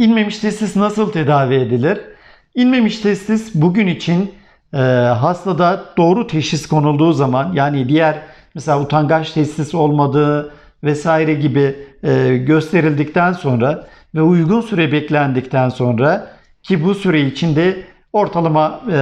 İnmemiş testis nasıl tedavi edilir? İnmemiş testis bugün için e, hastada doğru teşhis konulduğu zaman yani diğer mesela utangaç testis olmadığı vesaire gibi e, gösterildikten sonra ve uygun süre beklendikten sonra ki bu süre içinde ortalama e,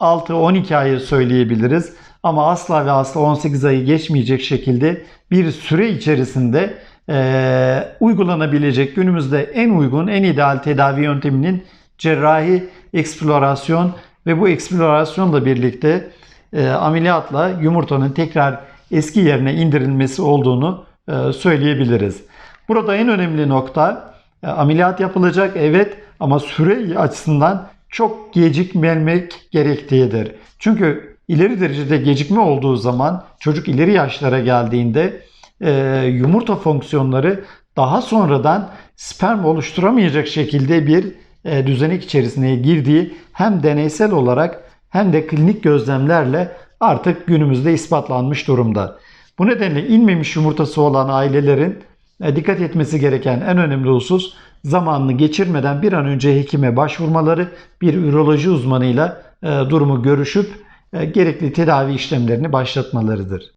6-12 ayı söyleyebiliriz ama asla ve asla 18 ayı geçmeyecek şekilde bir süre içerisinde e, uygulanabilecek günümüzde en uygun, en ideal tedavi yönteminin cerrahi eksplorasyon ve bu eksplorasyonla birlikte e, ameliyatla yumurtanın tekrar eski yerine indirilmesi olduğunu e, söyleyebiliriz. Burada en önemli nokta e, ameliyat yapılacak evet ama süre açısından çok gecikmemek gerektiğidir. Çünkü ileri derecede gecikme olduğu zaman çocuk ileri yaşlara geldiğinde e, yumurta fonksiyonları daha sonradan sperm oluşturamayacak şekilde bir e, düzenek içerisine girdiği hem deneysel olarak hem de klinik gözlemlerle artık günümüzde ispatlanmış durumda. Bu nedenle inmemiş yumurtası olan ailelerin e, dikkat etmesi gereken en önemli husus zamanını geçirmeden bir an önce hekime başvurmaları, bir üroloji uzmanıyla e, durumu görüşüp gerekli tedavi işlemlerini başlatmalarıdır.